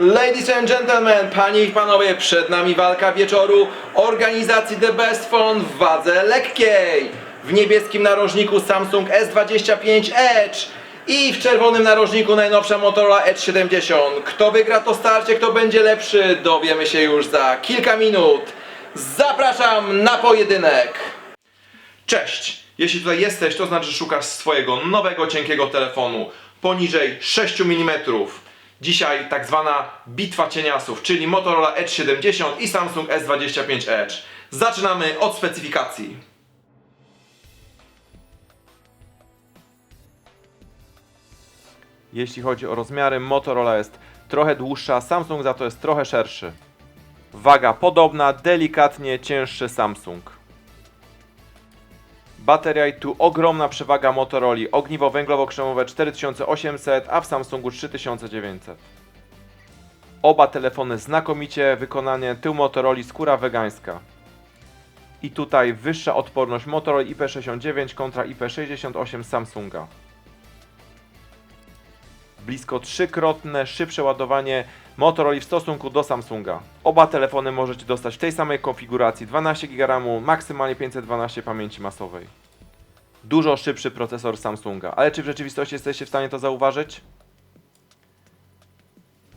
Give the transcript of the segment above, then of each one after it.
Ladies and gentlemen, panie i panowie, przed nami walka wieczoru organizacji The Best Phone w wadze lekkiej. W niebieskim narożniku Samsung S25 Edge i w czerwonym narożniku najnowsza Motorola Edge 70. Kto wygra to starcie, kto będzie lepszy, dowiemy się już za kilka minut. Zapraszam na pojedynek. Cześć! Jeśli tutaj jesteś, to znaczy że szukasz swojego nowego cienkiego telefonu poniżej 6 mm. Dzisiaj tak zwana bitwa cieniasów, czyli Motorola Edge 70 i Samsung S25 Edge. Zaczynamy od specyfikacji. Jeśli chodzi o rozmiary, Motorola jest trochę dłuższa, Samsung za to jest trochę szerszy. Waga podobna, delikatnie cięższy Samsung. Bateria i tu ogromna przewaga Motorola. Ogniwo węglowo-krzemowe 4800, a w Samsungu 3900. Oba telefony znakomicie wykonanie, tył Motorola skóra wegańska. I tutaj wyższa odporność Motorola IP69 kontra IP68 Samsunga. Blisko trzykrotne szybsze ładowanie Motorola w stosunku do Samsunga. Oba telefony możecie dostać w tej samej konfiguracji 12 GB maksymalnie 512 pamięci masowej. Dużo szybszy procesor Samsunga, ale czy w rzeczywistości jesteście w stanie to zauważyć?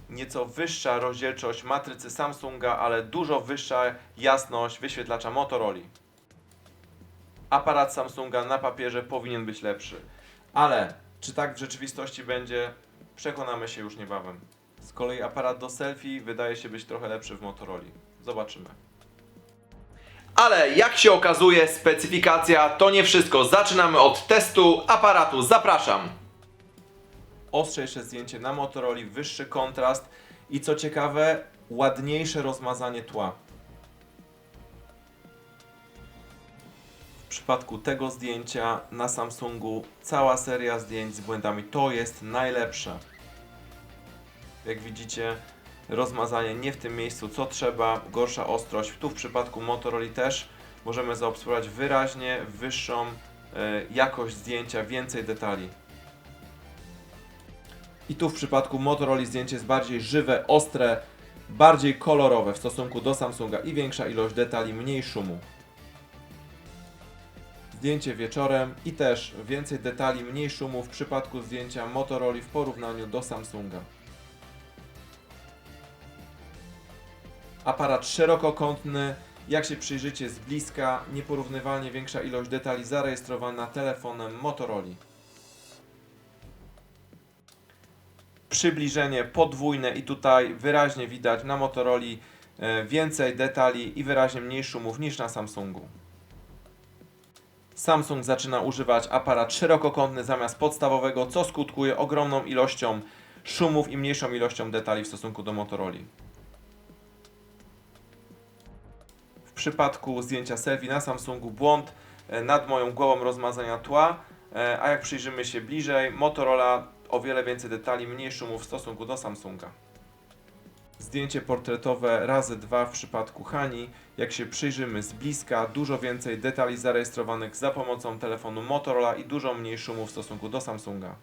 Nieco wyższa rozdzielczość matrycy Samsunga, ale dużo wyższa jasność wyświetlacza Motorola. Aparat Samsunga na papierze powinien być lepszy, ale czy tak w rzeczywistości będzie, przekonamy się już niebawem. Z kolei aparat do selfie wydaje się być trochę lepszy w Motorola. Zobaczymy. Ale jak się okazuje, specyfikacja to nie wszystko. Zaczynamy od testu aparatu. Zapraszam. Ostrzejsze zdjęcie na Motorola, wyższy kontrast i co ciekawe, ładniejsze rozmazanie tła. Przypadku tego zdjęcia na Samsungu cała seria zdjęć z błędami to jest najlepsze. Jak widzicie, rozmazanie nie w tym miejscu co trzeba, gorsza ostrość. Tu w przypadku Motorola też możemy zaobserwować wyraźnie wyższą e, jakość zdjęcia, więcej detali. I tu w przypadku Motorola zdjęcie jest bardziej żywe, ostre, bardziej kolorowe w stosunku do Samsunga i większa ilość detali, mniej szumu. Zdjęcie wieczorem i też więcej detali, mniej szumu w przypadku zdjęcia Motorola w porównaniu do Samsunga. Aparat szerokokątny, jak się przyjrzycie z bliska, nieporównywalnie większa ilość detali zarejestrowana telefonem Motorola. Przybliżenie podwójne i tutaj wyraźnie widać na Motorola e, więcej detali i wyraźnie mniej szumów niż na Samsungu. Samsung zaczyna używać aparat szerokokątny zamiast podstawowego, co skutkuje ogromną ilością szumów i mniejszą ilością detali w stosunku do Motorola. W przypadku zdjęcia selfie na Samsungu błąd e, nad moją głową rozmazania tła, e, a jak przyjrzymy się bliżej, Motorola o wiele więcej detali, mniej szumów w stosunku do Samsunga. Zdjęcie portretowe razy dwa w przypadku Hani. Jak się przyjrzymy z bliska, dużo więcej detali zarejestrowanych za pomocą telefonu Motorola i dużo mniej szumu w stosunku do Samsunga.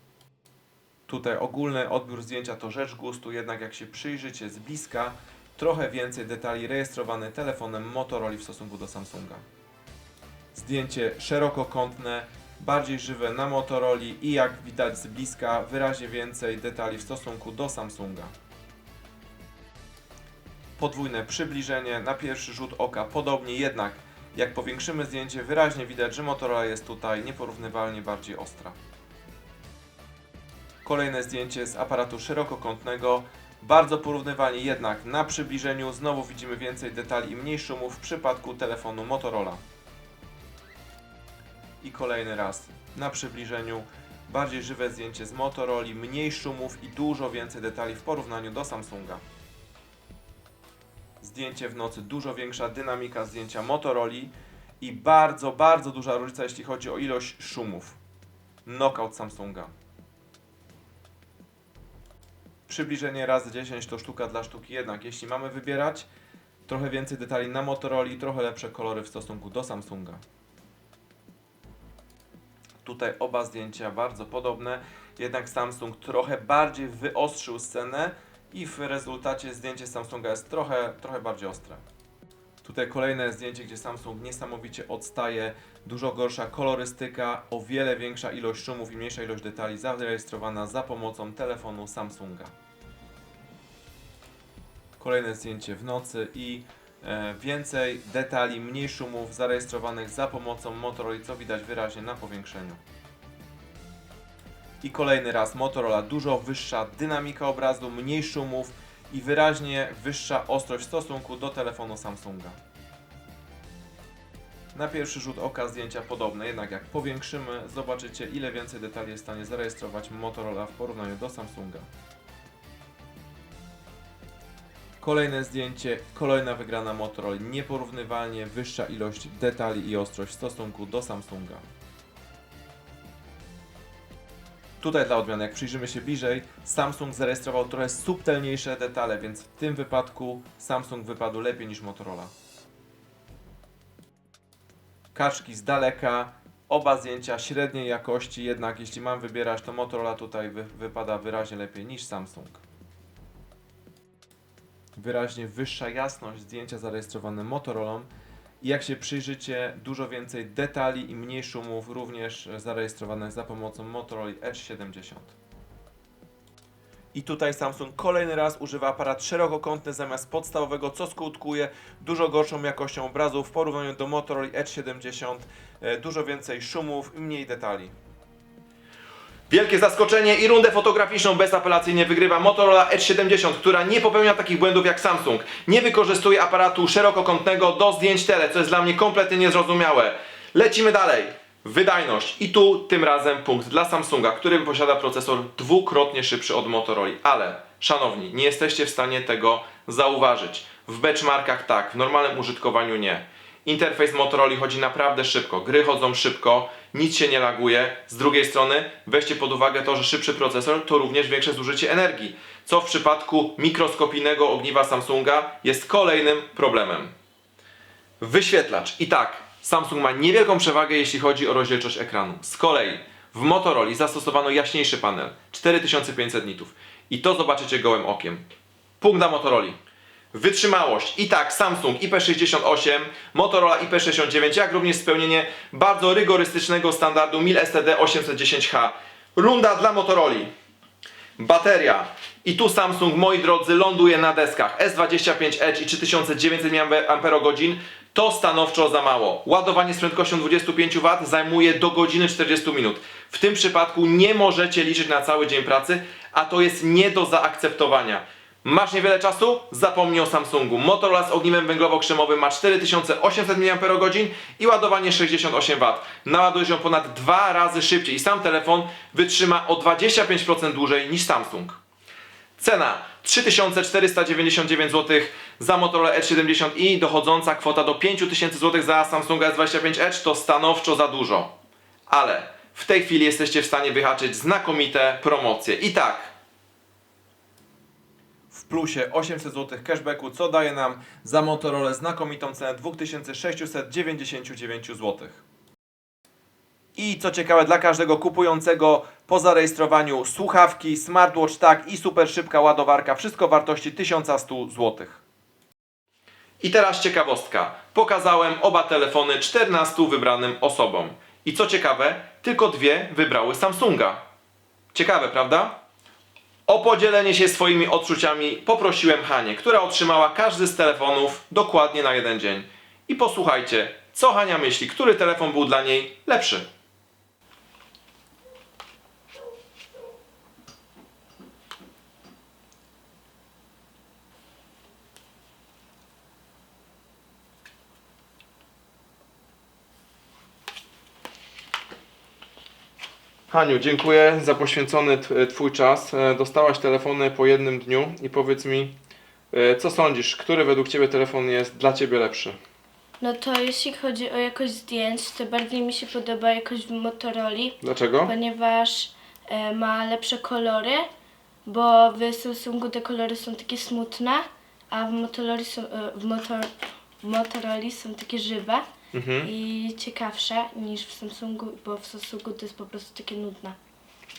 Tutaj ogólny odbiór zdjęcia to rzecz gustu, jednak jak się przyjrzycie z bliska, trochę więcej detali rejestrowane telefonem Motorola w stosunku do Samsunga. Zdjęcie szerokokątne, bardziej żywe na Motorola i jak widać z bliska, wyraźnie więcej detali w stosunku do Samsunga. Podwójne przybliżenie, na pierwszy rzut oka podobnie, jednak jak powiększymy zdjęcie, wyraźnie widać, że Motorola jest tutaj nieporównywalnie bardziej ostra. Kolejne zdjęcie z aparatu szerokokątnego, bardzo porównywalnie, jednak na przybliżeniu znowu widzimy więcej detali i mniej szumów w przypadku telefonu Motorola. I kolejny raz na przybliżeniu, bardziej żywe zdjęcie z Motorola, mniej szumów i dużo więcej detali w porównaniu do Samsunga. Zdjęcie w nocy, dużo większa dynamika zdjęcia Motorola i bardzo, bardzo duża różnica, jeśli chodzi o ilość szumów. Knockout Samsunga. Przybliżenie razy 10 to sztuka dla sztuki, jednak jeśli mamy wybierać, trochę więcej detali na Motorola i trochę lepsze kolory w stosunku do Samsunga. Tutaj oba zdjęcia bardzo podobne, jednak Samsung trochę bardziej wyostrzył scenę i w rezultacie zdjęcie Samsunga jest trochę, trochę bardziej ostre. Tutaj kolejne zdjęcie, gdzie Samsung niesamowicie odstaje, dużo gorsza kolorystyka, o wiele większa ilość szumów i mniejsza ilość detali zarejestrowana za pomocą telefonu Samsunga. Kolejne zdjęcie w nocy i e, więcej detali, mniej szumów zarejestrowanych za pomocą Motorola, co widać wyraźnie na powiększeniu. I kolejny raz Motorola, dużo wyższa dynamika obrazu, mniej szumów i wyraźnie wyższa ostrość w stosunku do telefonu Samsunga. Na pierwszy rzut oka zdjęcia podobne, jednak jak powiększymy, zobaczycie ile więcej detali jest w stanie zarejestrować Motorola w porównaniu do Samsunga. Kolejne zdjęcie, kolejna wygrana Motorola, nieporównywalnie wyższa ilość detali i ostrość w stosunku do Samsunga. Tutaj dla odmiany, jak przyjrzymy się bliżej, Samsung zarejestrował trochę subtelniejsze detale, więc w tym wypadku Samsung wypadł lepiej niż Motorola. Kaczki z daleka, oba zdjęcia średniej jakości, jednak jeśli mam wybierać, to Motorola tutaj wy, wypada wyraźnie lepiej niż Samsung. Wyraźnie wyższa jasność zdjęcia zarejestrowane Motorolą i jak się przyjrzycie, dużo więcej detali i mniej szumów również zarejestrowanych za pomocą Motorola Edge 70. I tutaj Samsung kolejny raz używa aparat szerokokątny zamiast podstawowego, co skutkuje dużo gorszą jakością obrazu w porównaniu do Motorola Edge 70. E, Dużo więcej szumów i mniej detali. Wielkie zaskoczenie i rundę fotograficzną bezapelacyjnie wygrywa Motorola Edge 70, która nie popełnia takich błędów jak Samsung. Nie wykorzystuje aparatu szerokokątnego do zdjęć tele, co jest dla mnie kompletnie niezrozumiałe. Lecimy dalej. Wydajność. I tu tym razem punkt dla Samsunga, który posiada procesor dwukrotnie szybszy od Motorola. Ale, szanowni, nie jesteście w stanie tego zauważyć. W benchmarkach tak, w normalnym użytkowaniu nie. Interfejs Motorola chodzi naprawdę szybko, gry chodzą szybko, nic się nie laguje. Z drugiej strony weźcie pod uwagę to, że szybszy procesor to również większe zużycie energii, co w przypadku mikroskopijnego ogniwa Samsunga jest kolejnym problemem. Wyświetlacz. I tak, Samsung ma niewielką przewagę, jeśli chodzi o rozdzielczość ekranu. Z kolei w Motorola zastosowano jaśniejszy panel 4500 nitów. I to zobaczycie gołym okiem. Punkt dla Motorola. Wytrzymałość. I tak Samsung IP68, Motorola IP69, jak również spełnienie bardzo rygorystycznego standardu MIL STD 810H. Runda dla Motorola. Bateria. I tu Samsung, moi drodzy, ląduje na deskach S25 Edge i 3900 mAh. To stanowczo za mało. Ładowanie z prędkością 25 W zajmuje do godziny 40 minut. W tym przypadku nie możecie liczyć na cały dzień pracy, a to jest nie do zaakceptowania. Masz niewiele czasu? Zapomnij o Samsungu. Motorola z ogniwem węglowo-krzemowym ma 4800 mAh i ładowanie 68 W. Naładujesz ją ponad dwa razy szybciej i sam telefon wytrzyma o 25% dłużej niż Samsung. Cena 3499 zł za Motorola Edge 70 i dochodząca kwota do 5000 zł za Samsunga S25 Edge to stanowczo za dużo. Ale w tej chwili jesteście w stanie wyhaczyć znakomite promocje. I tak, plusie 800 zł cashbacku, co daje nam za Motorola znakomitą cenę 2699 zł. I co ciekawe, dla każdego kupującego po zarejestrowaniu słuchawki, smartwatch tak i super szybka ładowarka, wszystko wartości 1100 zł. I teraz ciekawostka. Pokazałem oba telefony 14 wybranym osobom. I co ciekawe, tylko dwie wybrały Samsunga. Ciekawe, prawda? O podzielenie się swoimi odczuciami poprosiłem Hanię, która otrzymała każdy z telefonów dokładnie na jeden dzień. I posłuchajcie, co Hania myśli, który telefon był dla niej lepszy. Haniu, dziękuję za poświęcony t- Twój czas. E, Dostałaś telefony po jednym dniu i powiedz mi, e, co sądzisz, który według Ciebie telefon jest dla Ciebie lepszy? No to jeśli chodzi o jakość zdjęć, to bardziej mi się podoba jakość w Motorola, Dlaczego? ponieważ e, ma lepsze kolory, bo w Samsungu te kolory są takie smutne, a w Motorola są, e, w motor, w Motorola są takie żywe Mhm. i ciekawsze niż w Samsungu, bo w Samsungu to jest po prostu takie nudne.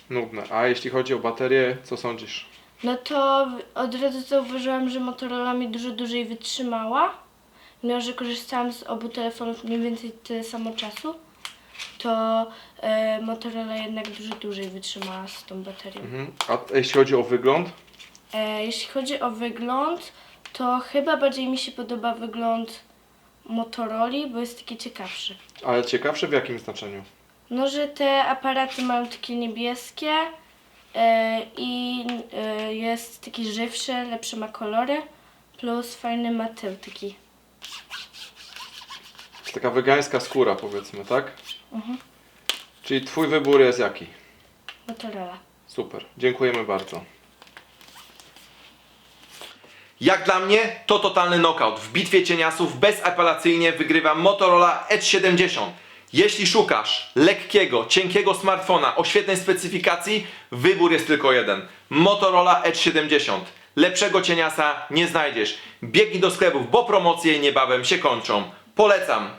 Nudne. A jeśli chodzi o baterię, co sądzisz? No to od razu zauważyłam, że Motorola mi dużo dłużej wytrzymała. Mimo, że korzystałam z obu telefonów mniej więcej tyle samo czasu, to e, Motorola jednak dużo dłużej wytrzymała z tą baterią. Mhm. A jeśli chodzi o wygląd? E, jeśli chodzi o wygląd, to chyba bardziej mi się podoba wygląd Motorola, bo jest taki ciekawszy. Ale ciekawsze w jakim znaczeniu? No, że te aparaty mają takie niebieskie e, i e, jest taki żywszy, lepsze ma kolory, plus fajny ma tył taki. Taka wegańska skóra powiedzmy, tak? Mhm. Czyli twój wybór jest jaki? Motorola. Super, dziękujemy bardzo. Jak dla mnie to totalny knockout. W bitwie cieniasów bezapelacyjnie wygrywa Motorola Edge 70. Jeśli szukasz lekkiego, cienkiego smartfona o świetnej specyfikacji, wybór jest tylko jeden. Motorola Edge 70. Lepszego cieniasa nie znajdziesz. Biegnij do sklepów, bo promocje niebawem się kończą. Polecam.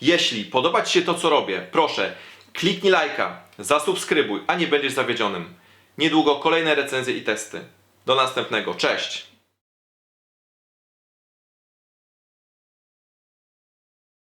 Jeśli podoba Ci się to, co robię, proszę, kliknij lajka, zasubskrybuj, a nie będziesz zawiedzionym. Niedługo kolejne recenzje i testy. Do następnego, cześć!